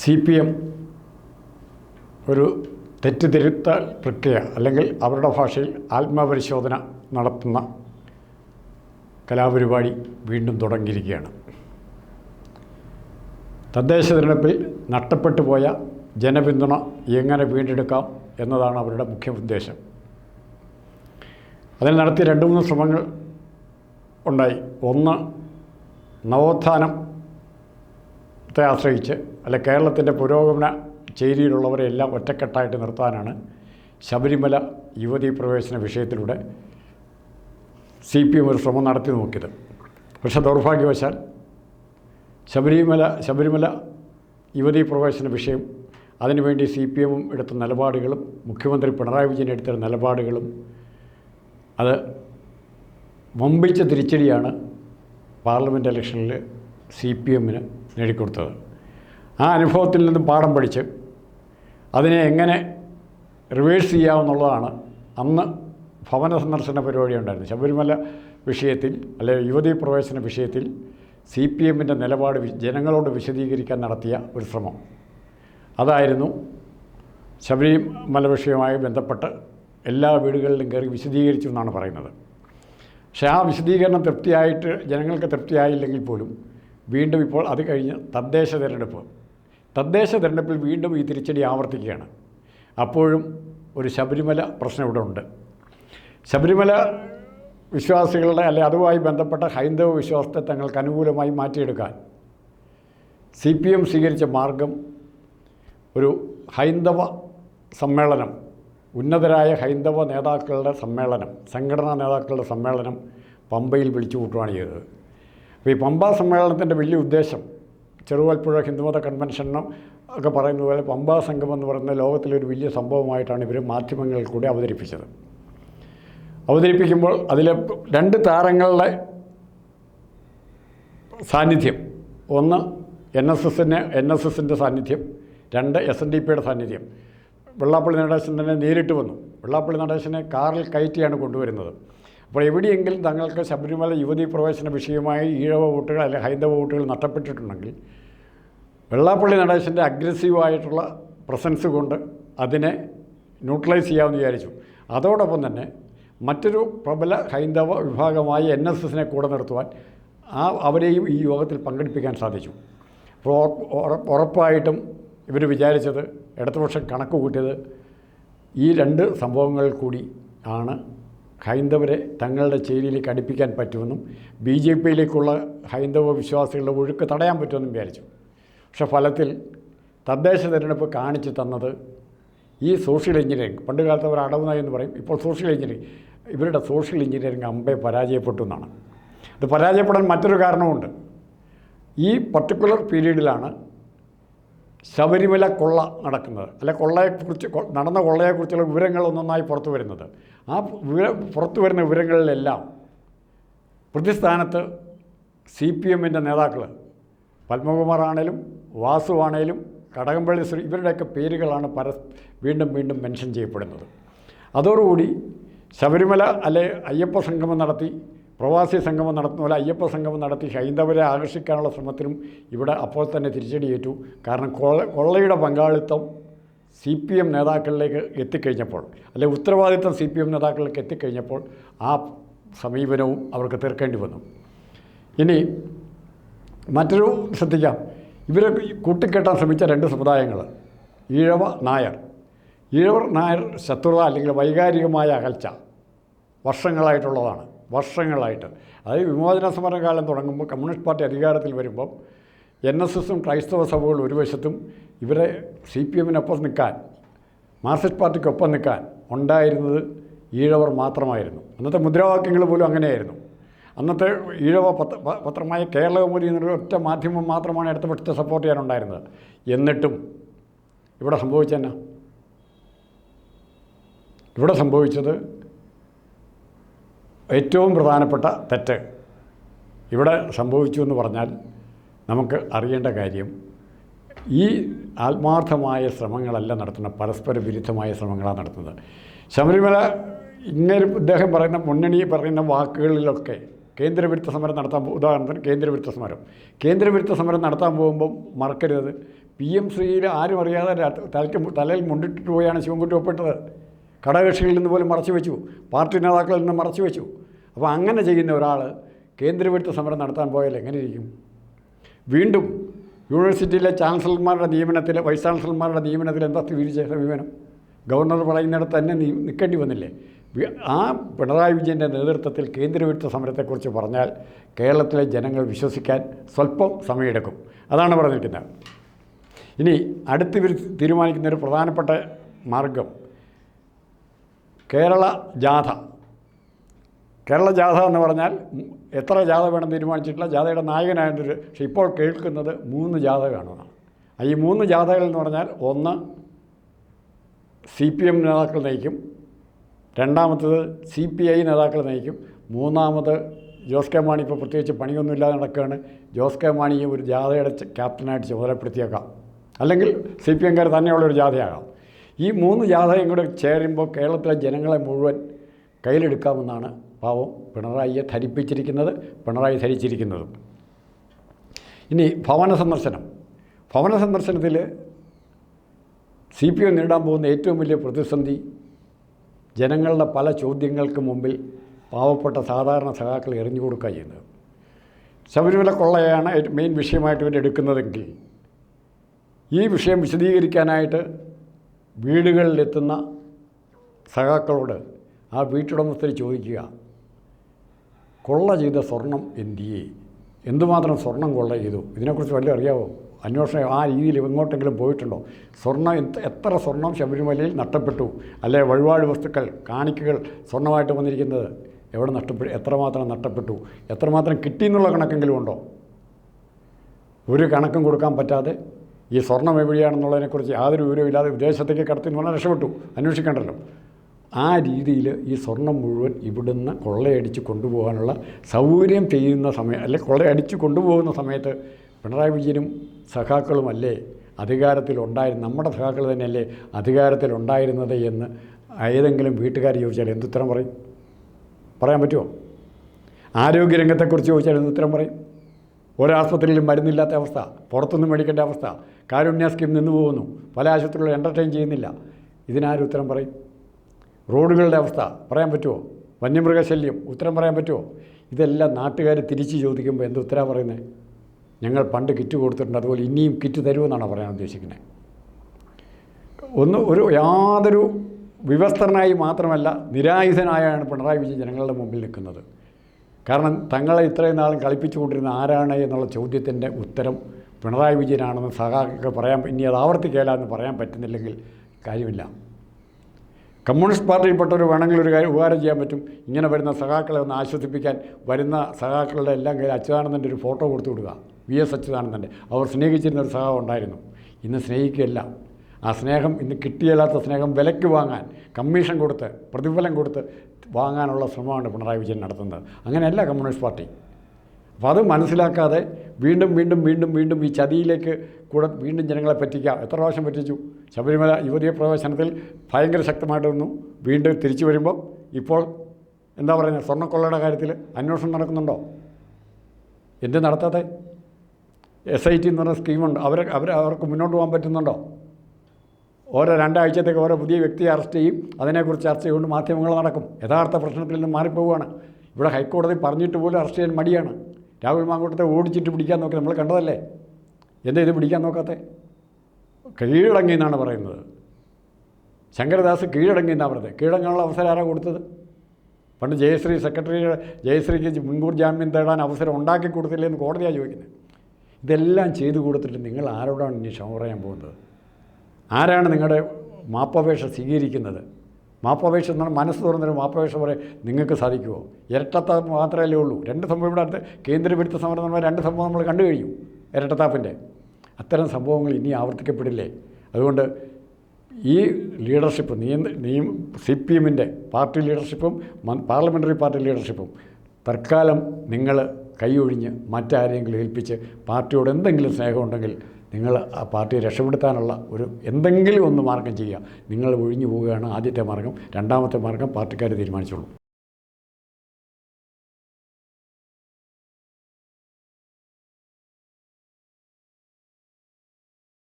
C P M ഒരു തെറ്റുതിരുത്തൽ പ്രക്രിയ അല്ലെങ്കിൽ അവരുടെ ഭാഷയിൽ ആത്മപരിശോധന നടത്തുന്ന കലാപരിപാടി വീണ്ടും തുടങ്ങിയിരിക്കുകയാണ്. തദ്ദേശ തിരഞ്ഞെടുപ്പിൽ നഷ്ടപ്പെട്ടു പോയ ജനപിന്തുണ എങ്ങനെ വീണ്ടെടുക്കാം എന്നതാണ് അവരുടെ മുഖ്യ ഉദ്ദേശം. അതിൽ നടത്തിയ രണ്ട് മൂന്ന് ശ്രമങ്ങൾ ഉണ്ടായി. ഒന്ന് നവോത്ഥാനത്തെ ആശ്രയിച്ച് അല്ലെ കേരളത്തിന്റെ പുരോഗമന ചേരിയിലുള്ളവരെ എല്ലാം ഒറ്റക്കെട്ടായിട്ട് നിർത്താനാണ് ശബരിമല യുവതീ പ്രവേശന വിഷയത്തിലൂടെ സി പി എം ഒരു ശ്രമം നടത്തി നോക്കിയത്. പക്ഷേ ദൗർഭാഗ്യവശാൽ ശബരിമല ശബരിമല യുവതീ പ്രവേശന വിഷയം അതിനുവേണ്ടി സി പി എമ്മും എടുത്ത നിലപാടുകളും മുഖ്യമന്ത്രി പിണറായി വിജയൻ എടുത്ത നിലപാടുകളും അത് വമ്പിച്ച തിരിച്ചടിയാണ് പാർലമെന്റ് ഇലക്ഷനിൽ സി പി എമ്മിന് നേടിക്കൊടുത്തത്. ആ അനുഭവത്തിൽ നിന്ന് പാഠം പഠിച്ച് അതിനെ എങ്ങനെ റിവേഴ്സ് ചെയ്യാമെന്നുള്ളതാണ് അന്ന് ഭവന സന്ദർശന പരിപാടി ഉണ്ടായിരുന്നു. ശബരിമല വിഷയത്തിൽ അല്ലെ യുവതീ പ്രവേശന വിഷയത്തിൽ സി പി എമ്മിന്റെ നിലപാട് ജനങ്ങളോട് വിശദീകരിക്കാൻ നടത്തിയ ഒരു ശ്രമം. അതായിരുന്നു ശബരിമല വിഷയവുമായി ബന്ധപ്പെട്ട് എല്ലാ വീടുകളിലും കയറി വിശദീകരിച്ചു എന്നാണ് പറയുന്നത്. പക്ഷേ ആ വിശദീകരണം തൃപ്തിയായിട്ട് ജനങ്ങൾക്ക് തൃപ്തിയായില്ലെങ്കിൽ പോലും വീണ്ടും ഇപ്പോൾ അത് കഴിഞ്ഞ് തദ്ദേശ തിരഞ്ഞെടുപ്പ്. തദ്ദേശ തിരഞ്ഞെടുപ്പിൽ വീണ്ടും ഈ തിരിച്ചടി ആവർത്തിക്കുകയാണ്. അപ്പോഴും ഒരു ശബരിമല പ്രശ്നം ഇവിടെ ഉണ്ട്. ശബരിമല വിശ്വാസികളുടെ അല്ലെ അതുമായി ബന്ധപ്പെട്ട ഹൈന്ദവ വിശ്വാസത്തെ തങ്ങൾക്ക് അനുകൂലമായി മാറ്റിയെടുക്കാൻ സി പി എം സ്വീകരിച്ച മാർഗം ഒരു ഹൈന്ദവ സമ്മേളനം ഉന്നതരായ ഹൈന്ദവ നേതാക്കളുടെ സമ്മേളനം സംഘടനാ നേതാക്കളുടെ സമ്മേളനം പമ്പയിൽ വിളിച്ചു കൂട്ടുകയാണ് ചെയ്തത്. അപ്പോൾ ഈ പമ്പ സമ്മേളനത്തിന്റെ വലിയ ഉദ്ദേശം ചെറുവൽപ്പുഴ ഹിന്ദുമത കൺവെൻഷനും ഒക്കെ പറയുന്ന പോലെ പമ്പാ സംഘം എന്ന് പറയുന്ന ലോകത്തിലൊരു വലിയ സംഭവമായിട്ടാണ് ഇവർ മാധ്യമങ്ങളിൽ കൂടി അവതരിപ്പിച്ചത്. അവതരിപ്പിക്കുമ്പോൾ അതിലെ രണ്ട് താരങ്ങളുടെ സാന്നിധ്യം. ഒന്ന് എൻ എസ് എസിന് എൻ എസ് എസിന്റെ സാന്നിധ്യം. രണ്ട് എസ് എൻ ഡി പിയുടെ സാന്നിധ്യം. വെള്ളാപ്പള്ളി നടേശൻ തന്നെ നേരിട്ട് വന്നു. വെള്ളാപ്പള്ളി നടേശനെ കാറിൽ കയറ്റിയാണ് കൊണ്ടുവരുന്നത്. അപ്പോൾ എവിടെയെങ്കിലും തങ്ങൾക്ക് ശബരിമല യുവതീ പ്രവേശന വിഷയമായി ഈഴവ വോട്ടുകൾ അല്ലെങ്കിൽ ഹൈന്ദവ വോട്ടുകൾ നഷ്ടപ്പെട്ടിട്ടുണ്ടെങ്കിൽ വെള്ളാപ്പള്ളി നടേശന്റെ അഗ്രസീവായിട്ടുള്ള പ്രസൻസ് കൊണ്ട് അതിനെ ന്യൂട്രലൈസ് ചെയ്യാമെന്ന് വിചാരിച്ചു. അതോടൊപ്പം തന്നെ മറ്റൊരു പ്രബല ഹൈന്ദവ വിഭാഗമായ എൻ എസ് എസിനെ കൂടെ നിർത്തുവാൻ ആ അവരെയും ഈ യോഗത്തിൽ പങ്കെടുപ്പിക്കാൻ സാധിച്ചു. അപ്പോൾ ഉറപ്പ്- ഉറപ്പ്- ഉറപ്പായിട്ടും ഇവർ വിചാരിച്ചത് ഇടതുപക്ഷം കണക്ക് കൂട്ടിയത് ഈ രണ്ട് സംഭവങ്ങൾ കൂടി ആണ്. ഹൈന്ദവരെ തങ്ങളുടെ ചേരിയിലേക്ക് അടുപ്പിക്കാൻ പറ്റുമെന്നും ബി ജെ പിയിലേക്കുള്ള ഹൈന്ദവ വിശ്വാസികളുടെ ഒഴുക്ക് തടയാൻ പറ്റുമെന്നും വിചാരിച്ചു. പക്ഷേ ഫലത്തിൽ തദ്ദേശ തിരഞ്ഞെടുപ്പ് കാണിച്ചു തന്നത് ഈ സോഷ്യൽ എഞ്ചിനീയറിംഗ് പണ്ട് കാലത്ത് അവർ അടവുന്നായി എന്ന് പറയും ഇപ്പോൾ സോഷ്യൽ എഞ്ചിനീയറിംഗ് ഇവരുടെ സോഷ്യൽ എഞ്ചിനീയറിംഗ് അമ്പെ പരാജയപ്പെട്ടു എന്നാണ് അത് പരാജയപ്പെടാൻ മറ്റൊരു കാരണമുണ്ട് ഈ പർട്ടിക്കുലർ പീരീഡിലാണ് ശബരിമല കൊള്ള നടക്കുന്നത് അല്ലെ കൊള്ളയെക്കുറിച്ച് നടന്ന കൊള്ളയെക്കുറിച്ചുള്ള വിവരങ്ങൾ ഒന്നൊന്നായി പുറത്തു വരുന്നത്. ആ വിവര പുറത്തു വരുന്ന വിവരങ്ങളിലെല്ലാം പ്രതിസ്ഥാനത്ത് സി പി എമ്മിന്റെ നേതാക്കൾ പത്മകുമാർ ആണേലും വാസു ആണേലും കടകംപള്ളി ശ്രീ ഇവരുടെയൊക്കെ പേരുകളാണ് പരസ് വീണ്ടും വീണ്ടും മെൻഷൻ ചെയ്യപ്പെടുന്നത്. അതോടുകൂടി ശബരിമല അല്ലെ അയ്യപ്പ സംഗമം നടത്തി പ്രവാസി സംഗമം നടത്തുന്ന പോലെ അയ്യപ്പ സംഗമം നടത്തി ഹൈന്ദവരെ ആകർഷിക്കാനുള്ള ശ്രമത്തിനും ഇവിടെ അപ്പോൾ തന്നെ തിരിച്ചടിയേറ്റു. കാരണം കൊള്ള കൊള്ളയുടെ പങ്കാളിത്തം സി പി എം നേതാക്കളിലേക്ക് എത്തിക്കഴിഞ്ഞപ്പോൾ അല്ലെ ഉത്തരവാദിത്തം സി പി എം നേതാക്കളിലേക്ക് എത്തിക്കഴിഞ്ഞപ്പോൾ ആ സമീപനവും അവർക്ക് തീർക്കേണ്ടി വന്നു. ഇനി മറ്റൊരു ശ്രദ്ധിക്കാം. ഇവരെ കൂട്ടിക്കെട്ടാൻ ശ്രമിച്ച രണ്ട് സമുദായങ്ങൾ ഈഴവ നായർ. ഈഴവർ നായർ ശത്രുത അല്ലെങ്കിൽ വൈകാരികമായ അകൽച്ച വർഷങ്ങളായിട്ടുള്ളതാണ്. വർഷങ്ങളായിട്ട്. അതായത് വിമോചന സമരകാലം തുടങ്ങുമ്പോൾ കമ്മ്യൂണിസ്റ്റ് പാർട്ടി അധികാരത്തിൽ വരുമ്പം എൻ എസ് എസും ക്രൈസ്തവ സഭകൾ ഒരു വശത്തും ഇവരെ സി പി എമ്മിനൊപ്പം നിൽക്കാൻ മാർക്സിസ്റ്റ് പാർട്ടിക്കൊപ്പം നിൽക്കാൻ ഉണ്ടായിരുന്നത് ഈഴവർ മാത്രമായിരുന്നു. അന്നത്തെ മുദ്രാവാക്യങ്ങൾ പോലും അങ്ങനെയായിരുന്നു. അന്നത്തെ ഈഴവ പത്ര പത്രമായ കേരളകൗമുദി എന്നൊരു ഒറ്റ മാധ്യമം മാത്രമാണ് അടുത്ത പക്ഷത്തെ സപ്പോർട്ട് ചെയ്യാനുണ്ടായിരുന്നത്. എന്നിട്ടും ഇവിടെ സംഭവിച്ചെന്നാ? ഇവിടെ സംഭവിച്ചത് ഏറ്റവും പ്രധാനപ്പെട്ട തെറ്റ് ഇവിടെ സംഭവിച്ചു എന്ന് പറഞ്ഞാൽ നമുക്ക് അറിയേണ്ട കാര്യം ഈ ആത്മാർത്ഥമായ ശ്രമങ്ങളല്ല നടത്തുന്ന പരസ്പര വിരുദ്ധമായ ശ്രമങ്ങളാണ് നടത്തുന്നത്. ശബരിമല ഇങ്ങനെ ഇദ്ദേഹം പറയുന്ന മുന്നണി പറയുന്ന വാക്കുകളിലൊക്കെ കേന്ദ്രവിരുദ്ധ സമരം നടത്താൻ ഉദാഹരണത്തിന് കേന്ദ്രവിരുദ്ധ സമരം. കേന്ദ്രവിരുദ്ധ സമരം നടത്താൻ പോകുമ്പം മറക്കരുത്. പി എം ശ്രീയിൽ ആരും അറിയാതെ തലയ്ക്ക് തലയിൽ മുണ്ടിട്ടിട്ട് പോയാണ് ശിവൻകുട്ടി ഒപ്പിട്ടത്. ഘടകകക്ഷികളിൽ നിന്ന് പോലും മറച്ചു വെച്ചു. പാർട്ടി നേതാക്കളിൽ നിന്ന് മറച്ചു വെച്ചു. അപ്പോൾ അങ്ങനെ ചെയ്യുന്ന ഒരാൾ കേന്ദ്രവിരുദ്ധ സമരം നടത്താൻ പോയാൽ എങ്ങനെ ഇരിക്കും വീണ്ടും യൂണിവേഴ്സിറ്റിയിലെ ചാൻസലർമാരുടെ നിയമനത്തിൽ വൈസ് ചാൻസലർമാരുടെ നിയമനത്തിൽ എന്താ സ്വീകരിച്ച സമീപനം ഗവർണർ പറയുന്നിടത്ത് തന്നെ നിൽക്കേണ്ടി വന്നില്ലേ? ആ പിണറായി വിജയന്റെ നേതൃത്വത്തിൽ കേന്ദ്രവിരുദ്ധ സമരത്തെക്കുറിച്ച് പറഞ്ഞാൽ കേരളത്തിലെ ജനങ്ങൾ വിശ്വസിക്കാൻ സ്വല്പം സമയമെടുക്കും. അതാണ് പറഞ്ഞിരിക്കുന്നത്. ഇനി അടുത്ത് തീരുമാനിക്കുന്ന ഒരു പ്രധാനപ്പെട്ട മാർഗം കേരള ജാഥ. കേരള ജാഥ എന്ന് പറഞ്ഞാൽ എത്ര ജാഥ വേണം തീരുമാനിച്ചിട്ടില്ല. ജാഥയുടെ നായകനായിട്ടൊരു പക്ഷെ ഇപ്പോൾ കേൾക്കുന്നത് മൂന്ന് ജാഥ ജാഥകളാണെന്നാണ് ഈ മൂന്ന് ജാഥകൾ എന്ന് പറഞ്ഞാൽ ഒന്ന് സി പി എം നേതാക്കൾ നയിക്കും രണ്ടാമത്തത് സി പി ഐ നേതാക്കൾ നയിക്കും മൂന്നാമത് ജോസ് കെ മാണി ഇപ്പോൾ പ്രത്യേകിച്ച് പണിയൊന്നുമില്ലാതെ നടക്കുകയാണ്. ജോസ് കെ മാണിയെ ഒരു ജാഥയുടെ ക്യാപ്റ്റനായിട്ട് ചുമതലപ്പെടുത്തിയേക്കാം. അല്ലെങ്കിൽ സി പി എംകാർ തന്നെയുള്ളൊരു ജാഥയാകാം. ഈ മൂന്ന് ജാഥയും കൂടെ ചേരുമ്പോൾ കേരളത്തിലെ ജനങ്ങളെ മുഴുവൻ കയ്യിലെടുക്കാമെന്നാണ് പാവം പിണറായിയെ ധരിപ്പിച്ചിരിക്കുന്നത് പിണറായി ധരിച്ചിരിക്കുന്നതും. ഇനി ഭവന സന്ദർശനം. ഭവന സന്ദർശനത്തിൽ സി പി എം നേടാൻ പോകുന്ന ഏറ്റവും വലിയ പ്രതിസന്ധി ജനങ്ങളുടെ പല ചോദ്യങ്ങൾക്ക് മുമ്പിൽ പാവപ്പെട്ട സാധാരണ സഖാക്കൾ എറിഞ്ഞു കൊടുക്കുക ചെയ്യുന്നത്. ശബരിമല കൊള്ളയാണ് മെയിൻ വിഷയമായിട്ട് ഇവർ എടുക്കുന്നതെങ്കിൽ ഈ വിഷയം വിശദീകരിക്കാനായിട്ട് വീടുകളിലെത്തുന്ന സഖാക്കളോട് ആ വീട്ടുടമസ്ഥർ ചോദിക്കുക കൊള്ള ചെയ്ത സ്വർണം എന്തിയെ? എന്തുമാത്രം സ്വർണം കൊള്ള ചെയ്തു? ഇതിനെക്കുറിച്ച് വല്ലതും അറിയാവോ? അന്വേഷണം ആ രീതിയിൽ എങ്ങോട്ടെങ്കിലും പോയിട്ടുണ്ടോ? സ്വർണം എത്ര സ്വർണം ശബരിമലയിൽ നഷ്ടപ്പെട്ടു? അല്ലെ വഴിപാട് വസ്തുക്കൾ കാണിക്കുകൾ സ്വർണമായിട്ട് വന്നിരിക്കുന്നത് എവിടെ നഷ്ടപ്പെട്ടു? എത്രമാത്രം നഷ്ടപ്പെട്ടു? എത്രമാത്രം കിട്ടിയെന്നുള്ള കണക്കെങ്കിലും ഉണ്ടോ? ഒരു കണക്കും കൊടുക്കാൻ പറ്റാതെ ഈ സ്വർണം എവിടെയാണെന്നുള്ളതിനെക്കുറിച്ച് യാതൊരു വിവരമില്ലാതെ വിദേശത്തേക്ക് കടത്തി എന്ന് പറഞ്ഞാൽ രക്ഷപ്പെട്ടു. അന്വേഷിക്കണ്ടല്ലോ. ആ രീതിയിൽ ഈ സ്വർണം മുഴുവൻ ഇവിടുന്ന് കൊള്ളയടിച്ച് കൊണ്ടുപോകാനുള്ള സൗകര്യം ചെയ്യുന്ന സമയം അല്ലെ കൊള്ളയടിച്ച് കൊണ്ടുപോകുന്ന സമയത്ത് പിണറായി വിജയനും സഖാക്കളും അല്ലേ അധികാരത്തിലുണ്ടായിരുന്ന നമ്മുടെ സഖാക്കൾ തന്നെയല്ലേ അധികാരത്തിലുണ്ടായിരുന്നത് എന്ന് ഏതെങ്കിലും വീട്ടുകാർ ചോദിച്ചാൽ എന്തുത്തരം പറയും? പറയാൻ പറ്റുമോ? ആരോഗ്യരംഗത്തെക്കുറിച്ച് ചോദിച്ചാൽ എന്തുത്തരം പറയും? ഒരാസ്പത്രിയിലും മരുന്നില്ലാത്ത അവസ്ഥ പുറത്തുനിന്ന് മേടിക്കേണ്ട അവസ്ഥ കാരുണ്യ സ്കീം നിന്ന് പോകുന്നു. പല ആശുപത്രികളും എന്റർടൈൻ ചെയ്യുന്നില്ല. ഇതിനാരും ഉത്തരം പറയും? റോഡുകളുടെ അവസ്ഥ പറയാൻ പറ്റുമോ വന്യമൃഗശല്യം ഉത്തരം പറയാൻ പറ്റുമോ ഇതെല്ലാം നാട്ടുകാർ തിരിച്ച് ചോദിക്കുമ്പോൾ എന്ത് ഉത്തരം പറയുന്നത് ഞങ്ങൾ പണ്ട് കിറ്റ് കൊടുത്തിട്ടുണ്ട്. അതുപോലെ ഇനിയും കിറ്റ് തരുമെന്നാണ് പറയാൻ ഉദ്ദേശിക്കുന്നത് ഒന്ന് ഒരു യാതൊരു വിവസ്ത്രനായി മാത്രമല്ല നിരായുധനായാണ് പിണറായി വിജയൻ ജനങ്ങളുടെ മുമ്പിൽ നിൽക്കുന്നത്. കാരണം തങ്ങളെ ഇത്രയും നാളും കളിപ്പിച്ചുകൊണ്ടിരുന്ന ആരാണ് എന്നുള്ള ചോദ്യത്തിന്റെ ഉത്തരം പിണറായി വിജയനാണെന്ന് സഹാക്കൊക്കെ പറയാൻ ഇനി അത് ആവർത്തിക്കേല എന്ന് പറയാൻ പറ്റുന്നില്ലെങ്കിൽ കാര്യമില്ല. കമ്മ്യൂണിസ്റ്റ് പാർട്ടിയിൽപ്പെട്ടവർ വേണമെങ്കിൽ ഒരു കാര്യം ഉപകാരം ചെയ്യാൻ പറ്റും. ഇങ്ങനെ വരുന്ന സഹാക്കളെ ഒന്ന് ആശ്വസിപ്പിക്കാൻ വരുന്ന സഹാക്കളുടെ എല്ലാം കയ്യിൽ അച്യുതാനന്ദന്റെ ഒരു ഫോട്ടോ കൊടുത്തു വിടുക വി എസ് അച്യുതാനന്ദന്റെ. അവർ സ്നേഹിച്ചിരുന്ന ഒരു സഖാവ് ഉണ്ടായിരുന്നു. ഇന്ന് സ്നേഹിക്കുകയല്ല. ആ സ്നേഹം ഇന്ന് കിട്ടിയല്ലാത്ത സ്നേഹം വിലയ്ക്ക് വാങ്ങാൻ കമ്മീഷൻ കൊടുത്ത് പ്രതിഫലം കൊടുത്ത് വാങ്ങാനുള്ള ശ്രമമാണ് പിണറായി വിജയൻ നടത്തുന്നത്. അങ്ങനെയല്ല കമ്മ്യൂണിസ്റ്റ് പാർട്ടി. അപ്പോൾ അത് മനസ്സിലാക്കാതെ വീണ്ടും വീണ്ടും വീണ്ടും വീണ്ടും ഈ ചതിയിലേക്ക് കൂടെ വീണ്ടും ജനങ്ങളെ പറ്റിക്കുക എത്ര പ്രാവശ്യം പറ്റിച്ചു? ശബരിമല യുവതീയ പ്രവേശനത്തിൽ ഭയങ്കര ശക്തമായിട്ട് നിന്നു വീണ്ടും തിരിച്ചു വരുമ്പോൾ ഇപ്പോൾ എന്താ പറയുന്നത്? സ്വർണക്കൊള്ളയുടെ കാര്യത്തിൽ അന്വേഷണം നടക്കുന്നുണ്ടോ? എന്ത് നടത്താതെ എസ് ഐ ടി എന്ന് പറഞ്ഞ സ്കീമുണ്ട്. അവർ അവർ അവർക്ക് മുന്നോട്ട് പോകാൻ പറ്റുന്നുണ്ടോ? ഓരോ രണ്ടാഴ്ചത്തേക്ക് ഓരോ പുതിയ വ്യക്തിയെ അറസ്റ്റ് ചെയ്യും. അതിനെക്കുറിച്ച് ചർച്ച ചെയ്തുകൊണ്ട് മാധ്യമങ്ങൾ നടക്കും. യഥാർത്ഥ പ്രശ്നത്തിൽ നിന്ന് മാറിപ്പോവുകയാണ്. ഇവിടെ ഹൈക്കോടതി പറഞ്ഞിട്ട് പോലും അറസ്റ്റ് ചെയ്യാൻ മടിയാണ്. രാഹുൽ മാങ്കൂട്ടത്തെ ഓടിച്ചിട്ട് പിടിക്കാൻ നോക്കി നമ്മൾ കണ്ടതല്ലേ? എന്താ ഇത് പിടിക്കാൻ നോക്കാത്തെ? കീഴടങ്ങി എന്നാണ് പറയുന്നത്. ശങ്കരദാസ് കീഴടങ്ങി എന്നാണ് പറയുന്നത്. കീഴടങ്ങാനുള്ള അവസരം ആരാ കൊടുത്തത്? പണ്ട് ജയശ്രീ സെക്രട്ടറി ജയശ്രീക്ക് മുൻകൂർ ജാമ്യം തേടാൻ അവസരം ഉണ്ടാക്കി കൊടുത്തില്ലേ എന്ന് കോടതിയാണ് ചോദിക്കുന്നത്. ഇതെല്ലാം ചെയ്തു കൊടുത്തിട്ട് നിങ്ങൾ ആരോടാണ് ഇനി ക്ഷമ പറയാൻ പോകുന്നത്? ആരാണ് നിങ്ങളുടെ മാപ്പപേക്ഷ സ്വീകരിക്കുന്നത്? മാപ്പപേക്ഷ എന്നാൽ മനസ്സ് തുറന്നൊരു മാപ്പപേക്ഷ പറയും നിങ്ങൾക്ക് സാധിക്കുമോ? ഇരട്ടത്താപ്പ് മാത്രമല്ലേ ഉള്ളൂ. രണ്ട് സംഭവം ഇവിടെ അടുത്ത് കേന്ദ്രപിടുത്ത സമരം നമ്മൾ രണ്ട് സംഭവം നമ്മൾ കണ്ടു കഴിഞ്ഞു ഇരട്ടത്താപ്പിന്റെ. അത്തരം സംഭവങ്ങൾ ഇനി ആവർത്തിക്കപ്പെടില്ലേ? അതുകൊണ്ട് ഈ ലീഡർഷിപ്പ് നിയന്ത്ര നിയം സി പി എമ്മിന്റെ പാർട്ടി ലീഡർഷിപ്പും പാർലമെന്ററി പാർട്ടി ലീഡർഷിപ്പും തൽക്കാലം നിങ്ങൾ കൈയൊഴിഞ്ഞ് മറ്റാരെങ്കിലും ഏൽപ്പിച്ച് പാർട്ടിയോട് എന്തെങ്കിലും സ്നേഹമുണ്ടെങ്കിൽ നിങ്ങൾ ആ പാർട്ടിയെ രക്ഷപ്പെടുത്താനുള്ള ഒരു എന്തെങ്കിലും ഒന്ന് മാർഗം ചെയ്യുക. നിങ്ങൾ ഒഴിഞ്ഞു പോവുകയാണ് ആദ്യത്തെ മാർഗം. രണ്ടാമത്തെ മാർഗം പാർട്ടിക്കാർ തീരുമാനിച്ചോളൂ.